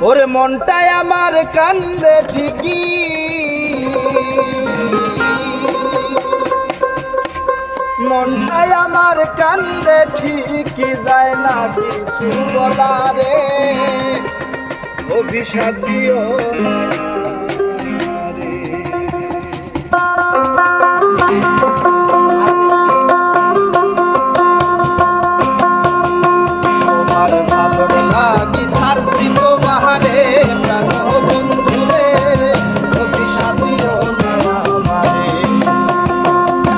ওরে মনটাই আমার কান্দে ঠিকই। মনটাই আমার কান্দে ঠিকই যায় না কিছু বলা রে অভিশাপ দিও লাগি সারছি তোমারে প্রাণ বন্ধু রে অভিশাপিও আমারে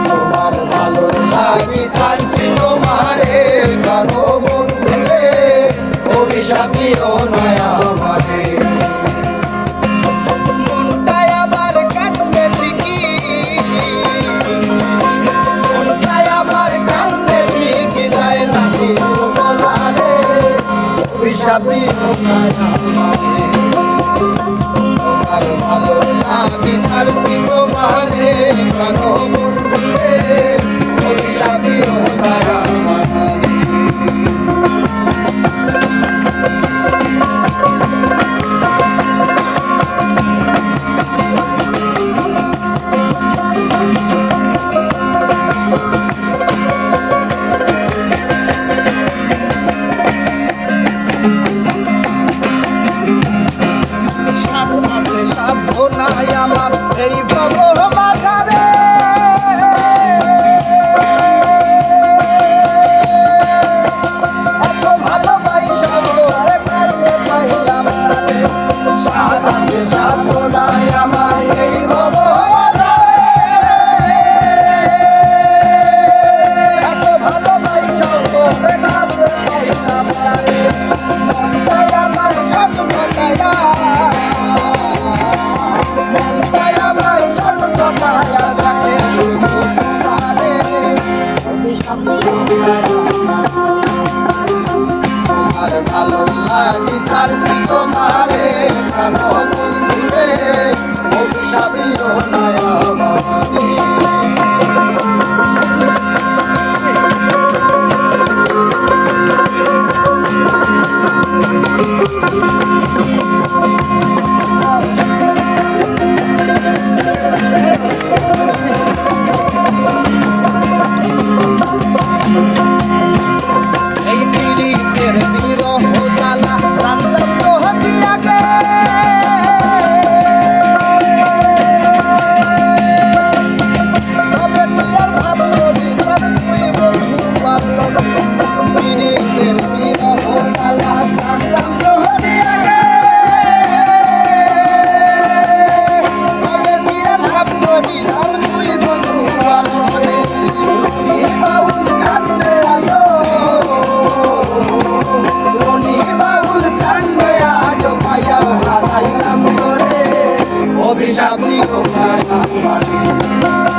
তোমার ভালো লাগি সারছি তোমারে প্রাণ বন্ধু রে অভিশাপিও নয় আমারে সাবি ভালো লাগে সারসি তোমার নাম